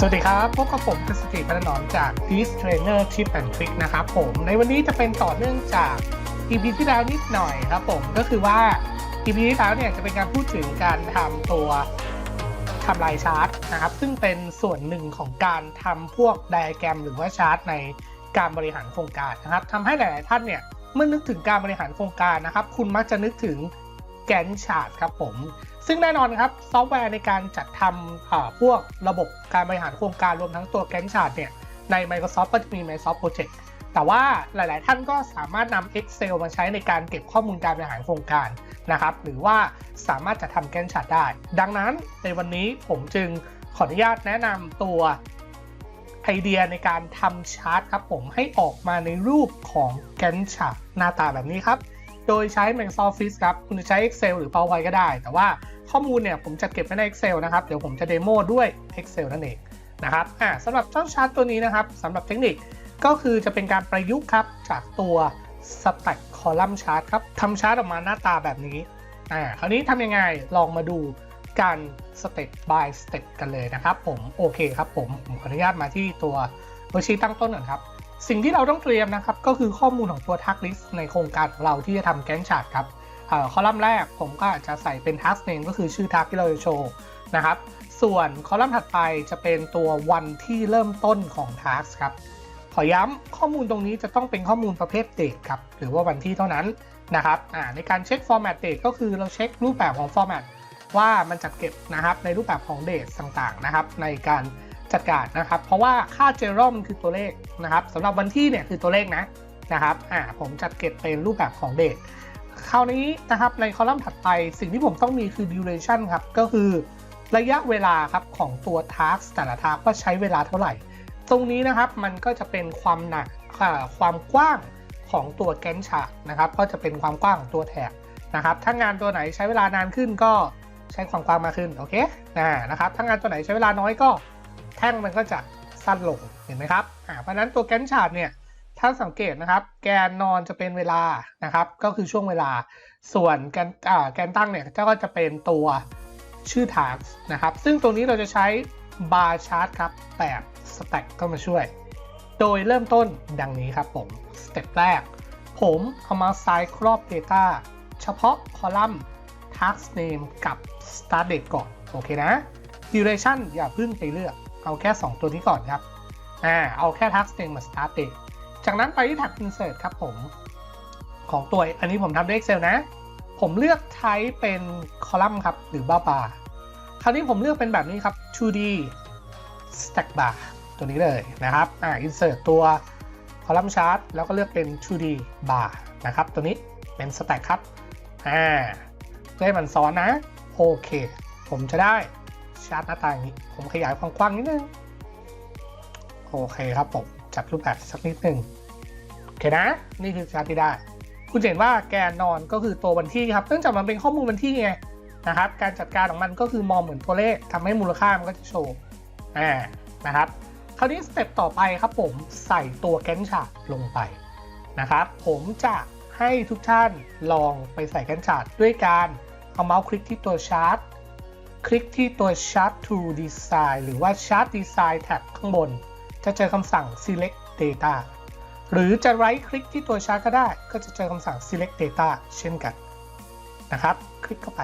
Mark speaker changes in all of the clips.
Speaker 1: สวัสดีครับ พบกับผมกฤษฎีพัฒนอมจาก Peace Trainer Tip and Trick นะครับผม ในวันนี้จะเป็นต่อเนื่องจาก EP ที่แล้วนิดหน่อยครับผม ก็คือว่า EP ที่แล้วเนี่ยจะเป็นการพูดถึงการทำตัวทำลายชาร์ตนะครับ ซึ่งเป็นส่วนหนึ่งของการทำพวกไดอะแกรมหรือว่าชาร์ตในการบริหารโครงการนะครับทำให้หลาย ๆ ท่านเนี่ยเมื่อนึกถึงการบริหารโครงการนะครับ คุณมักจะนึกถึงแกนชาร์ตครับผม ซึ่งแน่นอนครับซอฟต์แวร์ในการจัดทำพวกระบบการบริหารโครงการรวมทั้งตัวแกนชาร์ตเนี่ยใน Microsoft ก็จะมี Microsoft Project แต่ว่าหลาย ๆ ท่านก็สามารถนำ Excel มาใช้ในการเก็บข้อมูลการบริหารโครงการนะครับ หรือว่าสามารถจะทำแกนชาร์ตได้ ดังนั้นในวันนี้ผมจึงขออนุญาตแนะนำตัวไอเดียในการทำชาร์ตครับผมให้ออกมาในรูปของแกนชาร์ตหน้าตาแบบนี้ครับ โดยใช้ Microsoft Office ครับ คุณจะใช้ Excel หรือ PowerPoint ก็ได้ แต่ว่าข้อมูลเนี่ยผมจะเก็บไว้ใน Excel นะครับ เดี๋ยวผมจะเดโมด้วย Excel นั่นเองนะครับอ่าสำหรับเจ้าชาร์ตตัวนี้นะครับสำหรับเทคนิคก็คือจะเป็นการประยุกต์ครับ จากตัว Stack Column Chart ครับทำชาร์ตออกมาหน้าตาแบบนี้อ่าคราวนี้ทำยังไงลองมาดูการ Step by Step กันเลยนะครับผมโอเคครับผมผมขออนุญาตมาที่ตัวเวอร์ชีตั้งต้นก่อนครับ สิ่งที่เราต้องเตรียมนะครับก็คือข้อมูลของตัว Task List ในโครงการของเราที่จะทำแกนชาร์ตครับเอ่อคอลัมน์แรกผมก็อาจจะใส่เป็น Task Name ก็คือชื่อ Task ที่เราจะโชว์นะครับ ส่วนคอลัมน์ถัดไปจะเป็นตัววันที่เริ่มต้นของ Task ครับ ขอย้ำข้อมูลตรงนี้จะต้องเป็นข้อมูลประเภท date ครับหรือว่าวันที่เท่านั้นนะครับอ่าในการเช็ค format date ก็คือเราเช็ครูปแบบของ format ว่ามันจัดเก็บนะครับในรูปแบบของ date ต่างๆนะครับ ในการ จัดการนะครับ เพราะว่าค่า general มันคือตัวเลขนะครับสำหรับวันที่เนี่ยคือตัวเลขนะนะครับอ่าผมจัดเก็บเป็นรูปแบบของ date คราวนี้นะครับในคอลัมน์ถัดไปสิ่งที่ผมต้องมีคือ duration ครับ ก็คือระยะเวลาครับของตัว task แต่ละ task ว่าใช้เวลาเท่าไหร่ ตรงนี้นะครับมันก็จะเป็นความหนักความกว้างของตัวแกนชาร์ตนะครับก็จะเป็นความกว้างของตัวแถบนะครับถ้างานตัวไหนใช้เวลานานขึ้นก็ใช้ความกว้างมากขึ้นโอเคนะครับถ้างานตัวไหนใช้เวลาน้อยก็ แท่งมันก็จะสั้นลงเห็นไหมครับอ่าเพราะฉะนั้นตัวแกนชาร์ตเนี่ยถ้าสังเกตนะครับ แกนนอนจะเป็นเวลานะครับ ก็คือช่วงเวลาส่วนแกนอ่าแกนตั้งเนี่ยก็จะเป็นตัวชื่อ task นะครับ ซึ่งตรงนี้เราจะใช้ bar chart ครับแบบ stack เข้ามาช่วย โดยเริ่มต้นดังนี้ครับผมสเต็ปแรก ผมเอามาไซส์ครอบ Data เฉพาะคอลัมน์ task name กับ start date ก่อน โอเคนะ duration อย่าเพิ่งไปเลือก เอาแค่ 2 ตัวนี้ก่อนครับอ่าเอาแค่ task name กับ start date จากนั้นไปที่ tab insert ครับผม ของตัวอันนี้ผมทำด้วย Excel นะ ผมเลือกใช้เป็นคอลัมน์ครับ หรือ bar bar คราวนี้ผมเลือกเป็นแบบนี้ครับ 2D stack bar ตัวนี้เลยนะครับอ่า insert ตัวคอลัมน์ชาร์ตแล้วก็เลือกเป็น 2D bar นะครับ ตัวนี้เป็น stack ครับอ่าเพื่อให้มันซ้อนนะ โอเค ผมจะได้ ชาร์ตหน้าตาอย่างนี้ ผมขยายความกว้างนิดนึง โอเคครับผมจัดรูปแบบสักนิดนึงโอเคนะ นี่คือชาร์ตที่ได้ คุณเห็นว่าแกนนอนก็คือตัววันที่ครับเนื่องจากมันเป็นข้อมูลวันที่ไงนะครับ การจัดการของมันก็คือมองเหมือนตัวเลขทำให้มูลค่ามันก็จะโชว์อ่านะครับคราวนี้สเต็ปต่อไปครับผมใส่ตัวแกนชาร์ตลงไปนะครับ ผมจะให้ทุกท่านลองไปใส่แกนชาร์ตด้วยการเอาเมาส์คลิกที่ตัวชาร์ต คลิกที่ตัว chart to design หรือว่า chart design tab ข้างบน จะเจอคำสั่ง select data หรือจะ right คลิกที่ตัวชาร์ตก็ได้ ก็จะเจอคำสั่ง select data เช่นกันนะครับ คลิกเข้าไป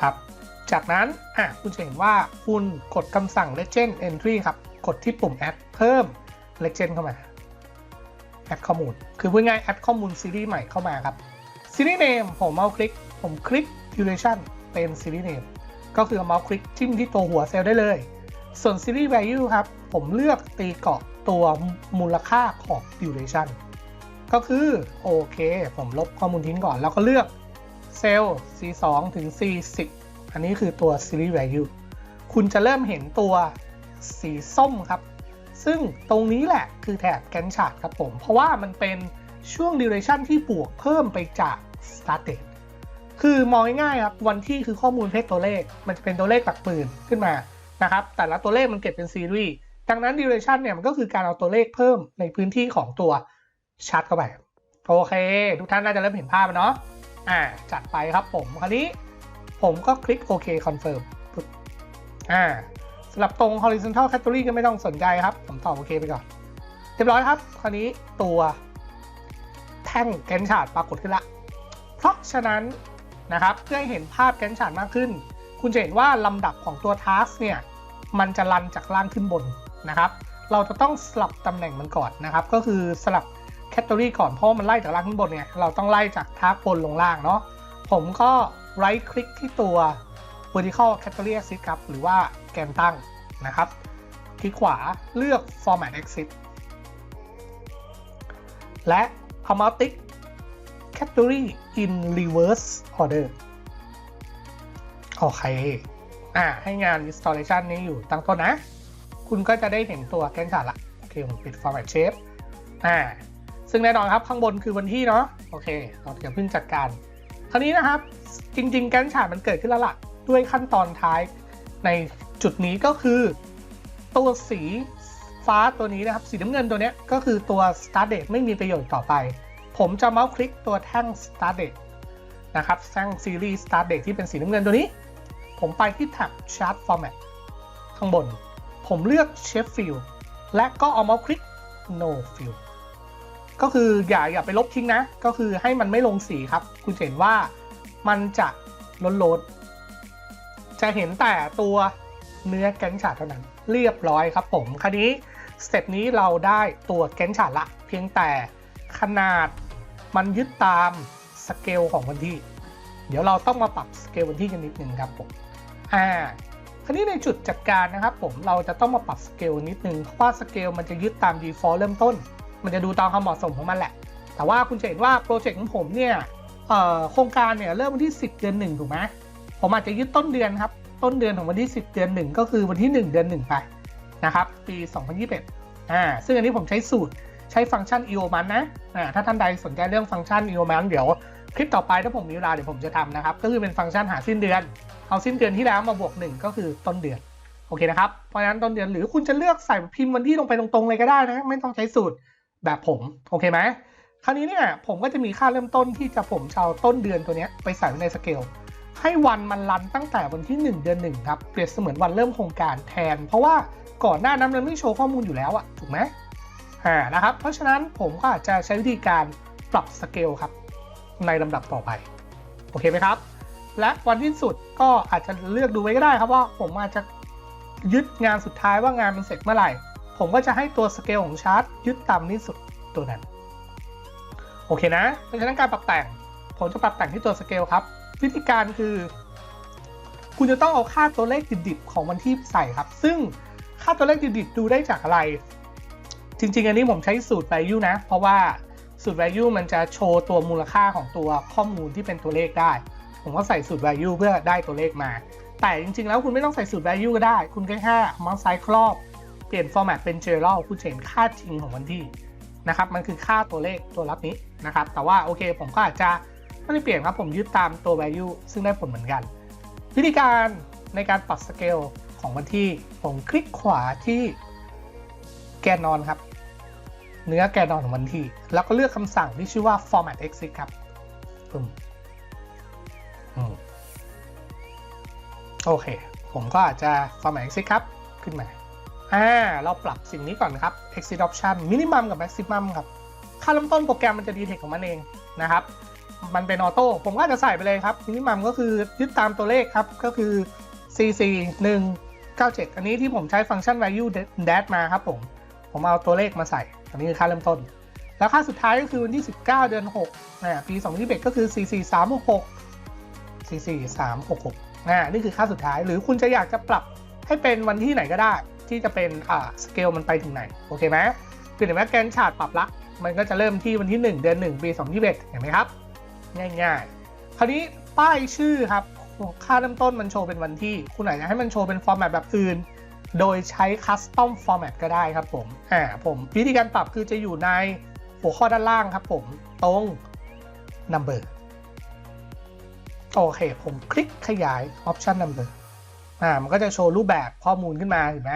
Speaker 1: ครับจากนั้นอะคุณจะเห็นว่าคุณกดคำสั่ง legend entry ครับ กดที่ปุ่ม add เพิ่ม legend เข้ามา add ข้อมูล คือพูดง่าย add ข้อมูลซีรีส์ใหม่เข้ามาครับซีรีส์ name ผมเอาคลิก ผมคลิก duration เป็นซีรีส์ name ก็คือเอาเมาส์คลิกจิ้มที่ตัวหัวเซลล์ได้เลย ส่วนซีรีส์ value ครับ ผมเลือกตีเกาะตัวมูลค่าของ duration ก็คือโอเค ผมลบข้อมูลทิ้งก่อน แล้วก็เลือกเซลล์ C2 ถึง C10 อันนี้คือตัว series value คุณจะเริ่มเห็นตัวสีส้มครับ ซึ่งตรงนี้แหละคือแถบแกนชาร์ตครับผม เพราะว่ามันเป็นช่วง duration ที่บวกเพิ่มไปจาก start date คือมองง่ายๆครับวันที่คือข้อมูลเพศตัวเลข มันจะเป็นตัวเลขหลักหมื่นขึ้นมานะครับแต่ละตัวเลขมันเก็บเป็นซีรีส์ดังนั้น duration เนี่ยมันก็คือการเอาตัวเลขเพิ่มในพื้นที่ของตัวชาร์ตเข้าไปโอเค ทุกท่านน่าจะเริ่มเห็นภาพแล้วเนาะอ่าจัดไปครับผมคราวนี้ผมก็คลิกโอเคคอนเฟิร์มอ่าสำหรับตรง horizontal category ก็ไม่ต้องสนใจครับ ผมตอบโอเคไปก่อนเรียบร้อยครับ คราวนี้ตัวแท่งแกนชาร์ตปรากฏขึ้นละ เพราะฉะนั้น นะครับเพื่อให้เห็นภาพแกนชาร์ตมากขึ้น คุณจะเห็นว่าลำดับของตัว task เนี่ยมันจะรันจากล่างขึ้นบนนะครับ เราจะต้องสลับตำแหน่งมันก่อนนะครับ ก็คือสลับแคตตาล็อก่อนเพราะมันไล่จากล่างขึ้นบนเนี่ยเราต้องไล่จากทาร์กบนลงล่างเนาะผมก็ right click ที่ตัว vertical category axis ครับ หรือว่าแกนตั้งนะครับ คลิกขวาเลือก format axis และเอามาติ๊ก category in reverse order โอเค อ่า ให้งาน installation นี้อยู่ตั้งต้นนะ คุณก็จะได้เห็นตัวแกนชาร์ตละ โอเค ผมปิด format shape อ่า ซึ่งแน่นอนครับข้างบนคือวันที่เนาะ โอเค เราเดี๋ยวเพิ่งจัดการ คราวนี้นะครับ จริง ๆ แกนชาร์ตมันเกิดขึ้นแล้วล่ะ ด้วยขั้นตอนท้ายในจุดนี้ก็คือ ตัวสีฟ้าตัวนี้นะครับ สีน้ำเงินตัวนี้ก็คือตัว start date ไม่มีประโยชน์ต่อไป ผมจะเมาส์คลิกตัวแท่ง start date นะครับแท่ง series start date ที่เป็นสีน้ำเงินตัวนี้ ผมไปที่แท็บ chart format ข้างบน ผมเลือก shape fill และก็เอาเมาส์คลิก no fill ก็คืออย่าอย่าไปลบทิ้งนะ ก็คือให้มันไม่ลงสีครับ คุณเห็นว่ามันจะล้นลด จะเห็นแต่ตัวเนื้อแกนชาร์ตเท่านั้น เรียบร้อยครับผมคราวนี้สเต็ปนี้เราได้ตัวแกนชาร์ตละ เพียงแต่ ขนาดมันยึดตามสเกลของวันที่ เดี๋ยวเราต้องมาปรับสเกลวันที่กันนิดนึงครับผมอ่าคราวนี้ในจุดจัดการนะครับผมเราจะต้องมาปรับสเกลนิดนึงเพราะว่าสเกลมันจะยึดตาม default เริ่มต้น มันจะดูตามความเหมาะสมของมันแหละ แต่ว่าคุณจะเห็นว่าโปรเจกต์ของผมเนี่ยโครงการเนี่ยเริ่มวันที่ 10 เดือน1ถูกไหมผมอาจจะยึดต้นเดือนครับ ต้นเดือนของวันที่ 10 เดือน 1 ก็คือวันที่ 1 เดือน 1 ไปนะครับ ปี 2021อ่าซึ่งอันนี้ผมใช้สูตร ใช้ฟังก์ชัน EOMan นะอ่าถ้าท่านใดสนใจเรื่องฟังก์ชัน EOMan เดี๋ยวคลิปต่อไปถ้าผมมีเวลาเดี๋ยวผมจะทำนะครับ ก็คือเป็นฟังก์ชันหาสิ้นเดือน เอาสิ้นเดือนที่แล้วมาบวก 1 ก็คือต้นเดือนโอเคนะครับเพราะฉะนั้นต้นเดือนหรือคุณจะเลือกใส่พิมพ์วันที่ลงไปตรงๆเลยก็ได้นะไม่ต้องใช้สูตรแบบผมโอเคไหมคราวนี้เนี่ยผมก็จะมีค่าเริ่มต้นที่จะผมจะเอาต้นเดือนตัวเนี้ยไปใส่ไว้ในสเกลให้วันมันรันตั้งแต่วันที่ 1 เดือน1ครับเปรียบเสมือนวันเริ่มโครงการแทน เพราะว่าก่อนหน้านั้นมันไม่โชว์ข้อมูลอยู่แล้วอะถูกไหม อ่านะครับ เพราะฉะนั้นผมก็อาจจะใช้วิธีการปรับสเกลครับ ในลำดับต่อไป โอเคไหมครับ และวันที่สุดก็อาจจะเลือกดูไว้ก็ได้ครับว่าผมอาจจะยึดงานสุดท้ายว่างานมันเสร็จเมื่อไหร่ ผมก็จะให้ตัวสเกลของชาร์ตยึดต่ำที่สุดตัวนั้น โอเคนะ เพราะฉะนั้นการปรับแต่ง ผมจะปรับแต่งที่ตัวสเกลครับ วิธีการคือ คุณจะต้องเอาค่าตัวเลขดิบๆของวันที่ใส่ครับ ซึ่งค่าตัวเลขดิบๆดูได้จากอะไร จริง ๆ อันนี้ผมใช้สูตร value นะ เพราะว่าสูตร value มันจะโชว์ตัวมูลค่าของตัวข้อมูลที่เป็นตัวเลขได้ ผมก็ใส่สูตร value เพื่อได้ตัวเลขมา แต่จริง ๆ แล้วคุณไม่ต้องใส่สูตร value ก็ได้ คุณแค่แค่เมาส์ซ้ายครอบ เปลี่ยน format เป็น general คุณเห็นค่าจริงของวันที่นะครับ มันคือค่าตัวเลขตัวรับนี้นะครับ แต่ว่าโอเคผมก็อาจจะไม่ได้เปลี่ยนครับ ผมยึดตามตัว value ซึ่งได้ผลเหมือนกัน วิธีการในการปรับสเกลของวันที่ ผมคลิกขวาที่แกนนอนครับ เนื้อแกนนอนของวันที่ แล้วก็เลือกคำสั่งที่ชื่อว่า format exit ครับปึ้มอืมโอเค ผมก็อาจจะ format exit ครับ ขึ้นมา อ่า เราปรับสิ่งนี้ก่อนครับ exit option minimum กับ maximum ครับ ค่าเริ่มต้นโปรแกรมมันจะ detect ของมันเองนะครับ มันเป็นออโต้ ผมก็จจะใส่ไปเลยครับ minimum ก็คือยึดตามตัวเลขครับ ก็คือ cc 1 9 7 อันนี้ที่ผมใช้ฟังก์ชัน value dash มาครับผม ผมเอาตัวเลขมาใส่ อันนี้คือค่าเริ่มต้น แล้วค่าสุดท้ายก็คือวันที่ 19 เดือน6นะปี2021ก็คือ cc 3 6 6 cc 3 6 6นะนี่คือค่าสุดท้าย หรือคุณจะอยากจะปรับให้เป็นวันที่ไหนก็ได้ ที่จะเป็นอ่าสเกลมันไปถึงไหน โอเคไหมคือเห็นไหมแกนชาร์ตปรับละ มันก็จะเริ่มที่วันที่ 1 เดือน 1 ปี 2021เห็นไหมครับ ง่ายๆ คราวนี้ป้ายชื่อครับค่าเริ่มต้นมันโชว์เป็นวันที่ คุณอาจจะให้มันโชว์เป็นฟอร์แมตแบบอื่น โดยใช้ Custom Format ก็ได้ครับผมอ่าผมวิธีการปรับคือจะอยู่ในหัวข้อด้านล่างครับผมตรง Number โอเค ผมคลิกขยาย Option Number อ่ามันก็จะโชว์รูปแบบข้อมูลขึ้นมาเห็นไหม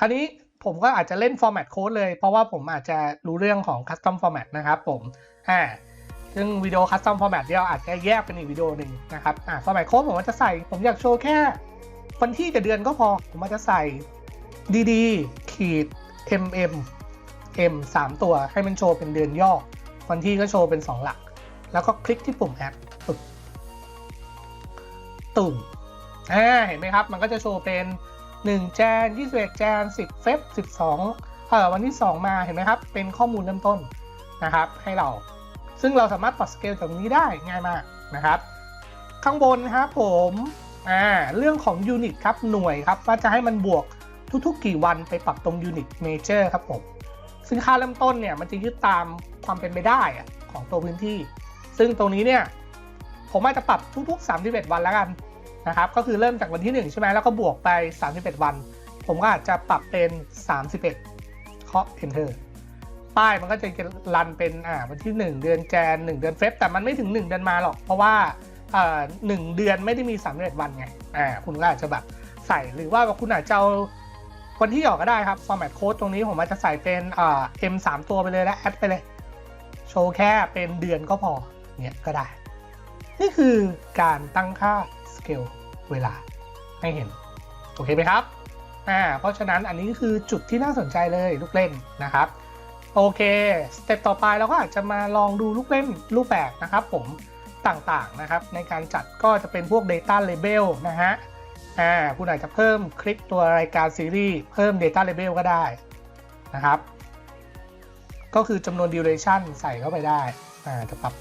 Speaker 1: คราวนี้ผมก็อาจจะเล่น Format Code เลย เพราะว่าผมอาจจะรู้เรื่องของ Custom Format นะครับผมอ่าซึ่งวิดีโอ Custom Format เดียวอาจจะแยกเป็นอีกวิดีโอหนึ่งนะครับอ่า Format Code ผมจะใส่ผมอยากโชว์แค่ วันที่กับเดือนก็พอ ผมอาจจะใส่ dd ขีด mm m 3 ตัวให้มันโชว์เป็นเดือนย่อ วันที่ก็โชว์เป็น 2 หลัก แล้วก็คลิกที่ปุ่ม add ปึ๊บตุ่มอ่าเห็นไหมครับ มันก็จะโชว์เป็น1แจน21แจน10 เฟบ12เอ่อวันที่ 2 มาเห็นไหมครับ เป็นข้อมูลเริ่มต้นนะครับ ให้เรา ซึ่งเราสามารถปรับสเกลจากตรงนี้ได้ง่ายมากนะครับ ข้างบนนะครับผม อ่าเรื่องของยูนิตครับหน่วยครับว่าจะให้มันบวกทุกๆ กี่วันไปปรับตรงยูนิตเมเจอร์ครับผมซึ่งค่าเริ่มต้นเนี่ยมันจะยึดตามความเป็นไปได้ของตัวพื้นที่ ซึ่งตรงนี้เนี่ยผมอาจจะปรับทุกๆ 31 วันแล้วกันนะครับก็คือเริ่มจากวันที่ 1 ใช่ไหมแล้วก็บวกไป 31 วัน ผมก็อาจจะปรับเป็น 31เคาะ enter ป้ายมันก็จะรันเป็นอ่าวันที่ 1 เดือนแจน 1 เดือนเฟบแต่มันไม่ถึง 1 เดือนมาหรอก เพราะว่า หนึ่งเดือนไม่ได้มี31วันไงอ่าคุณก็อาจจะแบบใส่หรือว่าคุณอาจจะเอาวันที่ออกก็ได้ครับ format code ตรงนี้ผมอาจจะใส่เป็นอ่า m 3ตัวไปเลยและแอดไปเลย โชว์แค่เป็นเดือนก็พอเนี่ยก็ได้ นี่คือการตั้งค่า scale เวลาให้เห็น โอเคไหมครับอ่าเพราะฉะนั้นอันนี้คือจุดที่น่าสนใจเลยลูกเล่นนะครับ โอเค สเต็ปต่อไปเราก็อาจจะมาลองดูลูกเล่นรูปแบบนะครับผม ต่างๆนะครับ ในการจัดก็จะเป็นพวก Data Label นะฮะอ่าคุณอาจจะเพิ่มคลิกตัวรายการซีรีส์เพิ่ม Data Label ก็ได้นะครับ ก็คือจำนวน duration ใส่เข้าไปได้อ่าจะปรับ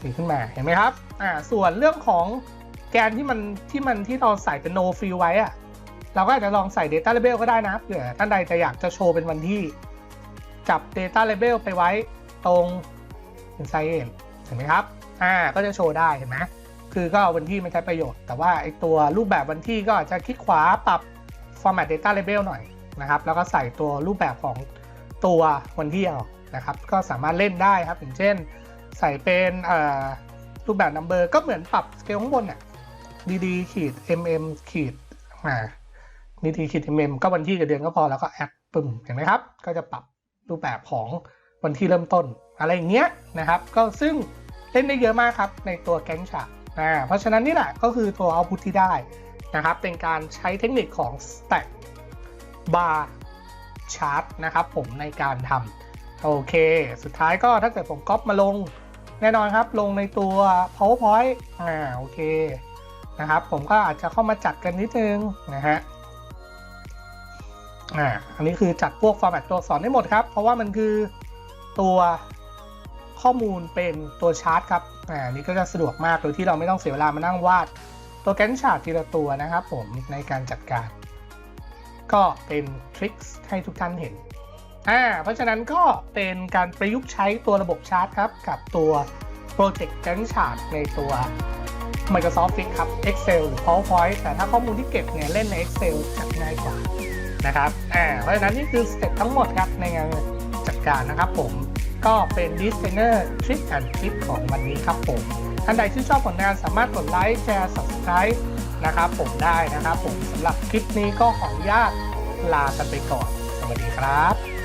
Speaker 1: สีขึ้นมาเห็นไหมครับอ่าส่วนเรื่องของแกนที่มันที่มันที่เราใส่เป็น no fill ไว้อะเราก็อาจจะลองใส่ Data Label ก็ได้นะเผื่อท่านใดจะอยากจะโชว์เป็นวันที่ จับ Data Label ไปไว้ตรง Inside End เห็นไหมครับ อ่าก็จะโชว์ได้เห็นไหมคือก็เอาวันที่มาใช้ประโยชน์ แต่ว่าไอตัวรูปแบบวันที่ก็อาจจะคลิกขวาปรับ Format Data Label หน่อยนะครับ แล้วก็ใส่ตัวรูปแบบของตัววันที่เอานะครับ ก็สามารถเล่นได้ครับอย่างเช่น ใส่เป็นรูปแบบ number ก็เหมือนปรับสเกลข้างบนเนี่ย dd ขีด mm ขีดอ่า dd ขีด mm ก็วันที่กับเดือนก็พอแล้วก็แอดปึ้มเห็นไหมครับ ก็จะปรับรูปแบบของวันที่เริ่มต้น อะไรอย่างเงี้ยนะครับ ก็ซึ่ง เล่นได้เยอะมากครับในตัวแก๊งฉากอ่าเพราะฉะนั้นนี่แหละก็คือตัว output ที่ได้นะครับเป็นการใช้เทคนิคของ stack bar chart นะครับผมในการทำโอเค สุดท้ายก็ถ้าเกิดผมก๊อปมาลงแน่นอนครับลงในตัว powerpoint อ่าโอเคนะครับผมก็อาจจะเข้ามาจัดกันนิดนึงนะฮะอ่าอันนี้คือจัดพวก format ตัวอักษรได้หมดครับ เพราะว่ามันคือตัว ข้อมูลเป็นตัวชาร์ตครับอ่านี่ก็จะสะดวกมากโดยที่เราไม่ต้องเสียเวลามานั่งวาด ตัวแกนชาร์ตทีละตัวนะครับผมในการจัดการ ก็เป็นทริคให้ทุกท่านเห็นอ่าเพราะฉะนั้นก็เป็นการประยุกต์ใช้ตัวระบบชาร์ตครับ กับตัว Project Gantt Chart ในตัว Microsoft Office ครับ Excel หรือ PowerPoint แต่ถ้าข้อมูลที่เก็บเนี่ยเล่นใน Excel จะง่ายกว่านะครับอ่าเพราะฉะนั้นนี่คือสเต็ปทั้งหมดครับในงานจัดการนะครับผม ก็เป็นดีไซเนอร์ทริปแอนทริปของวันนี้ครับผม ท่านใดที่ชอบผลงานสามารถกดไลค์แชร์ Subscribe นะครับผมได้นะครับผมสำหรับคลิปนี้ก็ขออนุญาตลากันไปก่อน สวัสดีครับ